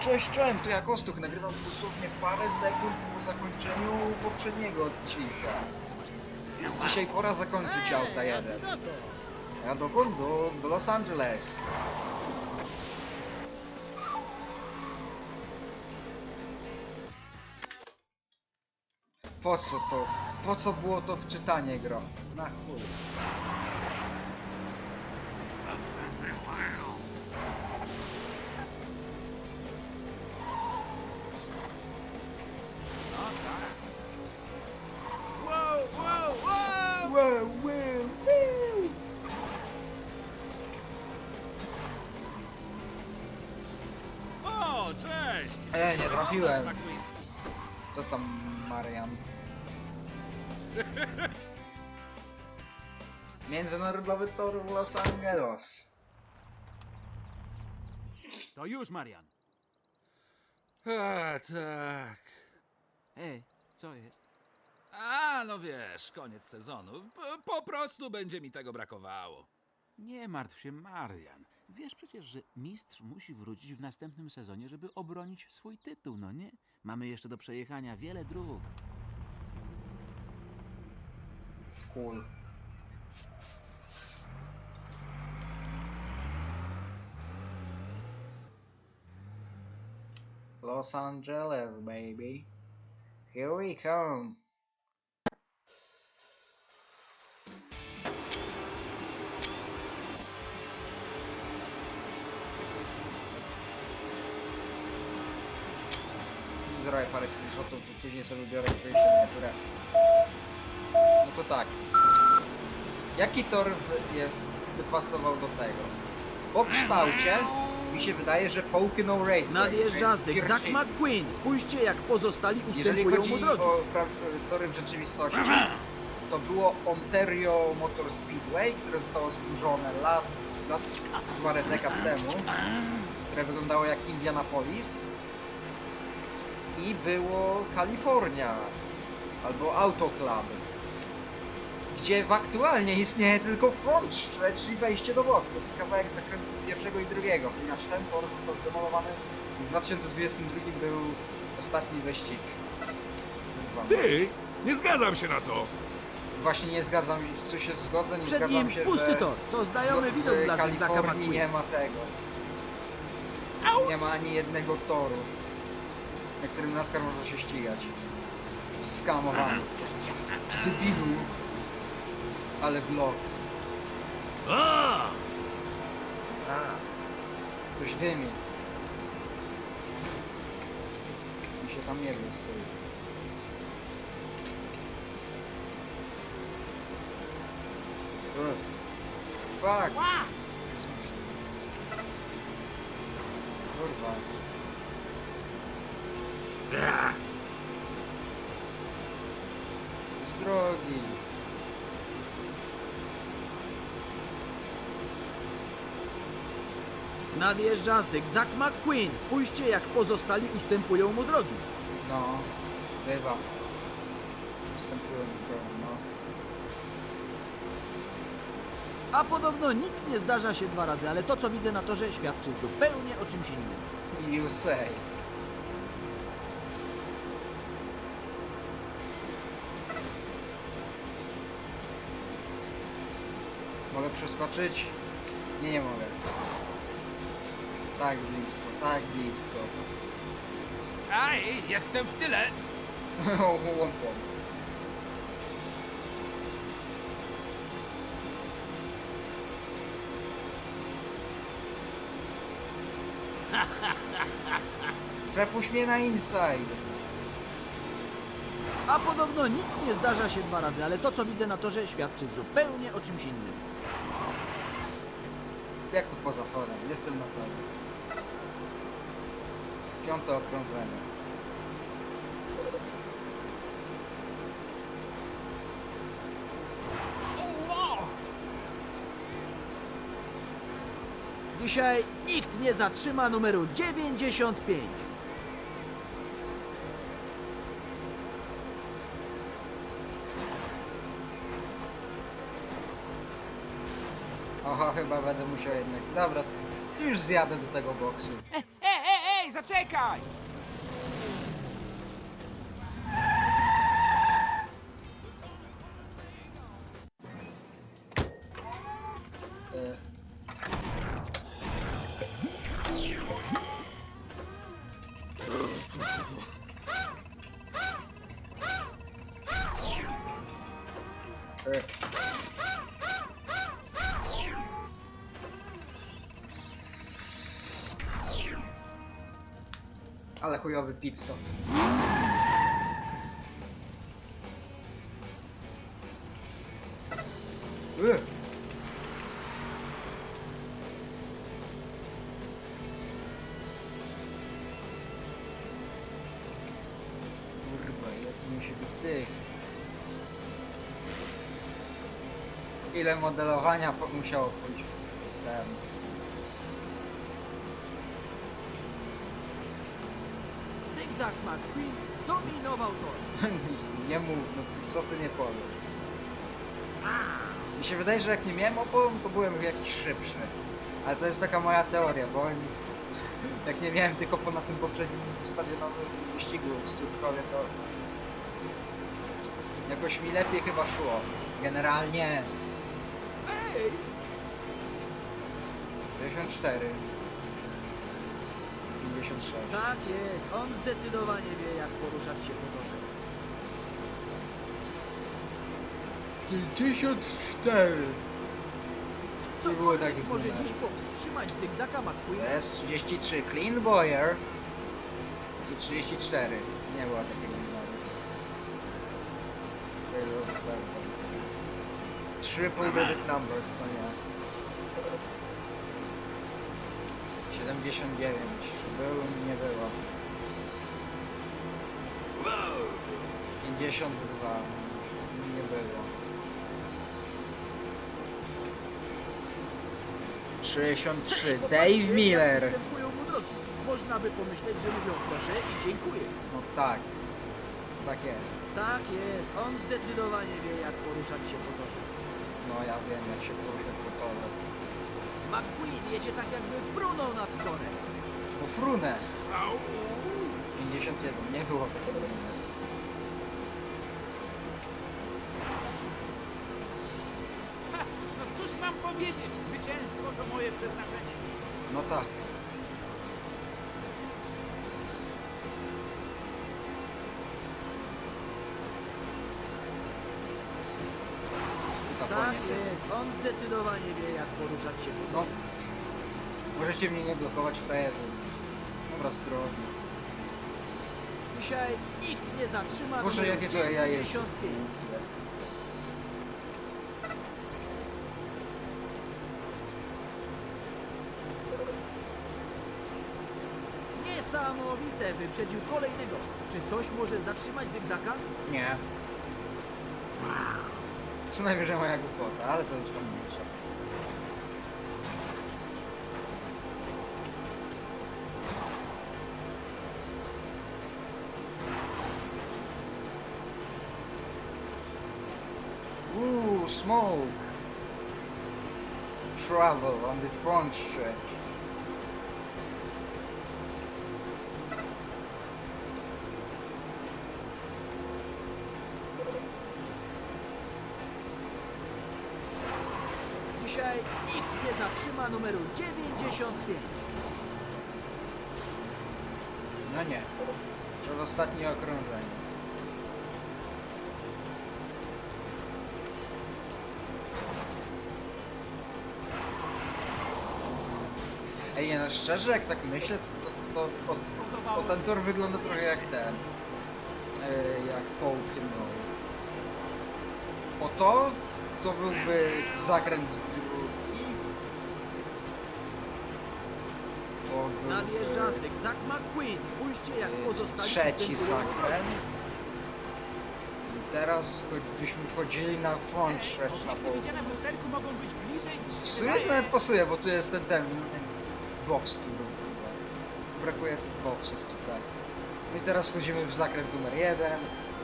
cześć, cześć, to ja Kostuch, nagrywam dosłownie parę sekund po zakończeniu poprzedniego odcinka. Dzisiaj pora zakończyć auta jeden. Ja dokąd? Do, do Los Angeles. Po co to? Po co było to wczytanie gro? Na chuj. Nasz McQueen. Co tam, Marian? Międzynarodowy tor w Los Angeles. To już, Marian. A, tak. Ej, co jest? A, no wiesz, koniec sezonu. Po, po prostu będzie mi tego brakowało. Nie martw się, Marian. Wiesz przecież, że mistrz musi wrócić w następnym sezonie, żeby obronić swój tytuł, no nie? Mamy jeszcze do przejechania wiele dróg. Cool. Los Angeles, baby. Here we come. Zrobię parę screenshotów, to później sobie biorę którejś miniaturę. No to tak. Jaki tor jest, by pasował do tego? Po kształcie mi się wydaje, że Pocono Race. Nadjeżdża Zygzak McQueen. Spójrzcie, jak pozostali Jeżeli ustępują chodzi mu drogi. o pra- tory w rzeczywistości, to było Ontario Motor Speedway, które zostało zburzone lat, lat parę dekad temu, które wyglądało jak Indianapolis. I było Kalifornia, albo Auto Club, gdzie w aktualnie istnieje tylko front stretch i wejście do boxów. Kawałek zakrętu pierwszego i drugiego, ponieważ ten tor został zdemolowany w 2022 był ostatni wyścig. Ty? Nie zgadzam się na to! Właśnie nie zgadzam się, co się zgodzę, nie Przed zgadzam nim się, pusty że tor. To znajomy w widok dla Kalifornii nie ma tego. Nie ma ani jednego toru, na którym NASCAR może się ścigać. Skamowany. Debilu. Ale vlog. A! Coś dymi. Mi się tam nie wiem stoi. Ugh. Fuck! Kurwa. Z drogi. Nadjeżdża Zygzak McQueen. Spójrzcie, jak pozostali ustępują mu drogi. No. Bywa. Wstępują do no. A podobno nic nie zdarza się dwa razy, ale to, co widzę na torze, świadczy zupełnie o czymś innym. You say. Mogę przeskoczyć? Nie, nie mogę. Tak blisko, tak blisko. Aj, jestem w tyle! Łąpą. Przepuść mnie na inside. A podobno nic nie zdarza się dwa razy, ale to, co widzę na torze, świadczy zupełnie o czymś innym. Jak to poza torem? Jestem na torze. Piąte okrążenie. Dzisiaj nikt nie zatrzyma numeru 95. chyba będę musiał jednak. Dobra, to już zjadę do tego boksu. Ej, ej, ej, zaczekaj! Ale chujowy pit stop. Ugh. Kurwa, ile tu musi być tych? Ile modelowania po- musiało pójść Zygzak McQueen zdominował tor. nie mów, no to co ty nie powiesz? Mi się wydaje, że jak nie miałem opon, to byłem jakiś szybszy. Ale to jest taka moja teoria, bo oni- jak nie miałem tylko po na tym poprzednim stadionowym wyścigu w Słupkowie, to jakoś mi lepiej chyba szło. Generalnie Ej! 54 56 Tak jest, on zdecydowanie wie jak poruszać się po torze. 54 Czy Nie było takich może dziś powstrzymać Zygzaka McQueena? Jest 33 Clean Boyer i 34 nie było takiego numeru. Triple digit numbers to nie 79 był nie było 52 nie było 63 Dave Miller Występują mu drogi. Można by pomyśleć, że mówią proszę i dziękuję. No tak. Tak jest. Tak jest, on zdecydowanie wie jak poruszać się po torze. No ja wiem jak się porusza po torze. McQueen jedzie tak jakby frunął nad torem. Po frunę. 51. Nie było takiego. No cóż mam powiedzieć? Zwycięstwo to moje przeznaczenie. No tak. On zdecydowanie wie jak poruszać się po No. Możecie mnie nie blokować frajerzy. Dobra, zdrowie. Dzisiaj nikt nie zatrzyma Boże, numeru jakie to ja jestem. 95. Niesamowite, wyprzedził kolejnego. Czy coś może zatrzymać Zygzaka? Nie. Co najwyżej moja głupota, ale to już tam mniejsza. Ooh, smoke! Travel on the front stretch. Dzisiaj nikt nie zatrzyma numeru 95. No nie. To ostatnie okrążenie. Ej, nie, no szczerze, jak tak myślę, to, to, to, to, to ten tor wygląda trochę jak ten. Yy, jak Pokémon. O to, to byłby zakręt drugi. To byłby... Zygzak McQueen. Spójrzcie jak pozostali Trzeci zakręt. I teraz byśmy wchodzili na front stretch na widziane w lusterku mogą być bliżej niż W się sumie to wydaje. nawet pasuje, bo tu jest ten, ten box tu był. Brakuje tych boxów tutaj. No i teraz wchodzimy w zakręt numer jeden,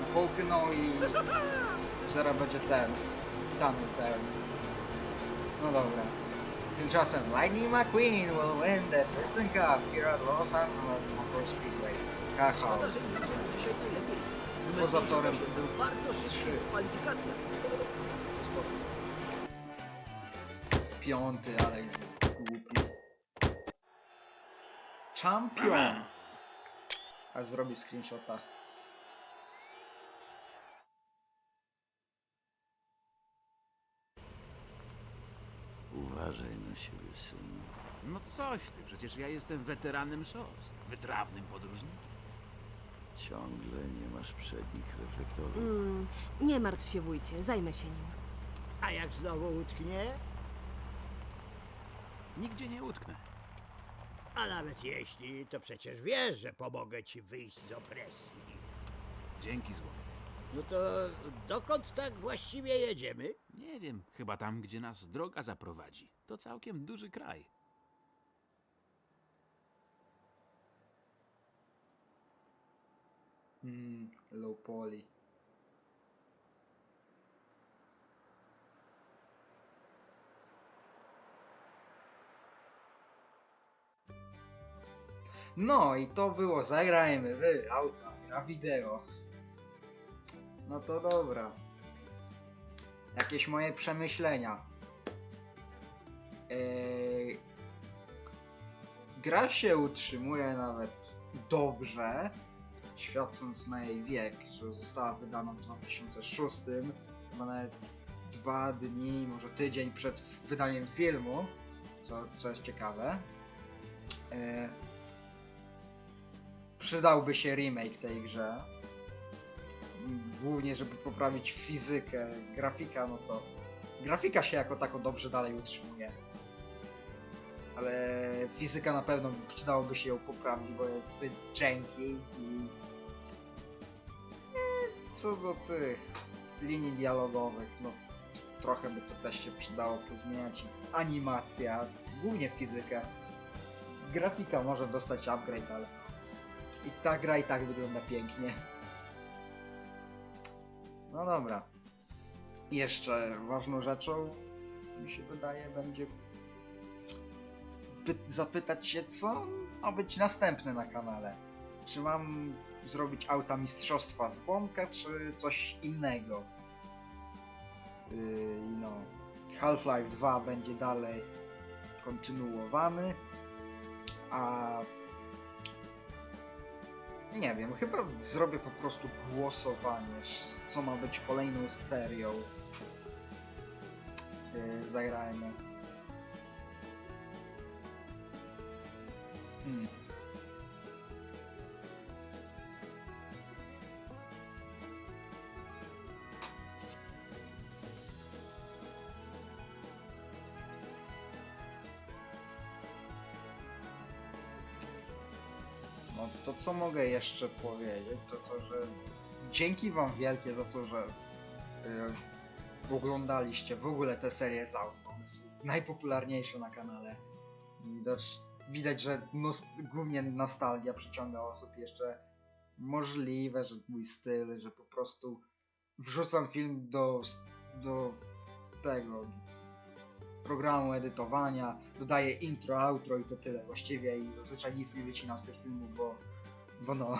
na Połkną i zaraz będzie ten, tam. No dobra. Tymczasem Lightning McQueen will win the Piston Cup here at Los Angeles Motor Speedway. Haha. Szkoda, że nie liczący się najlepiej. Numer Poza torem 58 był bardzo szybki trzy. w kwalifikacjach. Piąty, ale głupi. Champion! A zrobi screenshota. Uważaj na siebie, synu. No coś ty, przecież ja jestem weteranem szos, wytrawnym podróżnikiem. Ciągle nie masz przednich reflektorów. Mm, nie martw się, wujcie, zajmę się nim. A jak znowu utknie? Nigdzie nie utknę. A nawet jeśli, to przecież wiesz, że pomogę ci wyjść z opresji. Dzięki złomu. No to dokąd tak właściwie jedziemy? Nie wiem, chyba tam, gdzie nas droga zaprowadzi. To całkiem duży kraj. Hmm, low poly. No i to było, zagrajmy wy, auta, gra wideo. No to dobra. Jakieś moje przemyślenia. Eee, gra się utrzymuje nawet dobrze, świadcząc na jej wiek, że została wydana w 2006, chyba nawet dwa dni, może tydzień przed wydaniem filmu, co, co jest ciekawe. E, przydałby się remake tej grze. Głównie, żeby poprawić fizykę, grafika, no to grafika się jako tako dobrze dalej utrzymuje. Ale fizyka na pewno przydałoby się ją poprawić, bo jest zbyt janky i co do tych linii dialogowych, no trochę by to też się przydało pozmieniać. Animacja, głównie fizykę. Grafika może dostać upgrade, ale i ta gra i tak wygląda pięknie. No dobra. Jeszcze ważną rzeczą, mi się wydaje, będzie py- zapytać się, co ma być następne na kanale. Czy mam zrobić auta mistrzostwa z Bąka, czy coś innego? Yy, no, Half-Life 2 będzie dalej kontynuowany, a nie wiem, chyba zrobię po prostu głosowanie, co ma być kolejną serią. Yy, zagrajmy. Hmm. To co mogę jeszcze powiedzieć, to to, że dzięki wam wielkie za to, że y, oglądaliście w ogóle tę serię z aut. One są najpopularniejsze na kanale. Widać, widać że głównie nostalgia przyciąga osób jeszcze możliwe, że mój styl, że po prostu wrzucam film do, do tego programu edytowania, dodaję intro, outro i to tyle właściwie i zazwyczaj nic nie wycinam z tych filmów, bo, bo no.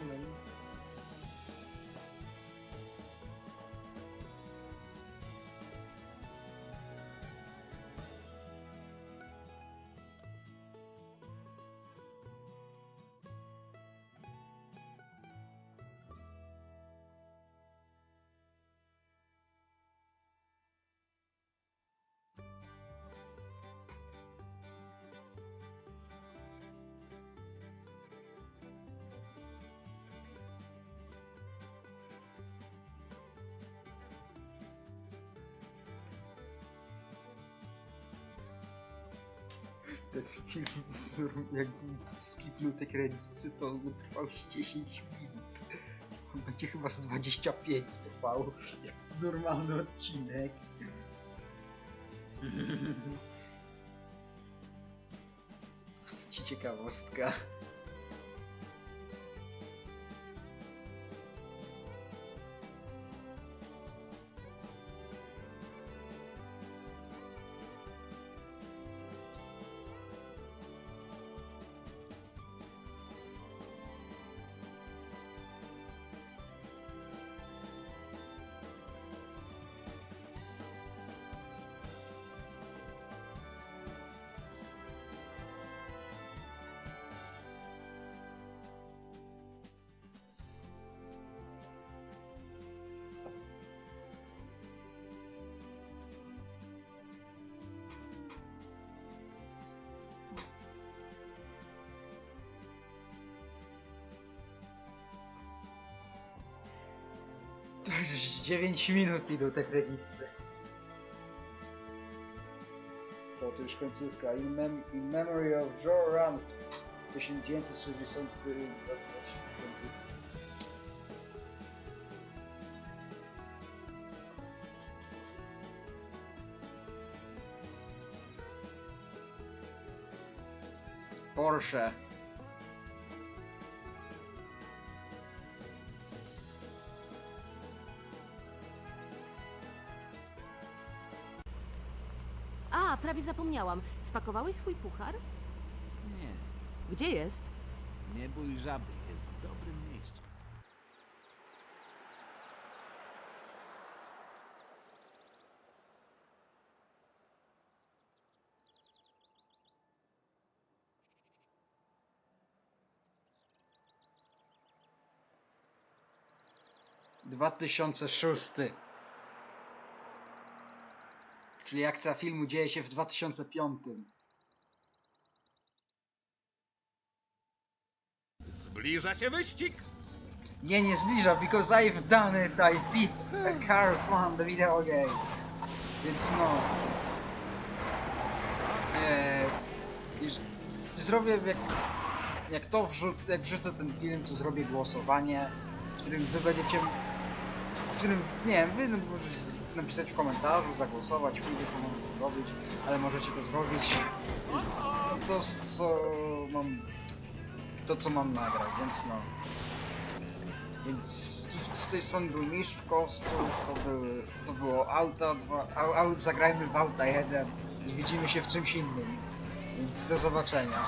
moment Jak film, jak skipnął te kredyty, to trwał z 10 minut. Będzie chyba z 25 trwał, jak normalny odcinek. To ci ciekawostka. To już 9 minut idą te kredyty. To, to już końcówka. In, mem in memory of Joe Ranft. 1960 Porsche. Prawie zapomniałam. Spakowałeś swój puchar? Nie, Gdzie jest? nie bój żaby, jest w dobrym miejscu. Dwa tysiące szósty. Czyli akcja filmu dzieje się w 2005. Zbliża się wyścig! Nie, nie zbliża, because I've done it, I beat a Cars One, the video game. Więc no... Eee, zrobię, jak, jak to wrzucę, jak wrzucę ten film, to zrobię głosowanie, w którym wy będziecie... Którym, nie wiem, wy możecie napisać w komentarzu, zagłosować, wie co mam zrobić, ale możecie to zrobić. To, co mam... To, co mam nagrać, więc no... Więc z tej strony był Mistrz to, były, to było Auta 2, au, au, zagrajmy w Auta 1 i widzimy się w czymś innym. Więc do zobaczenia.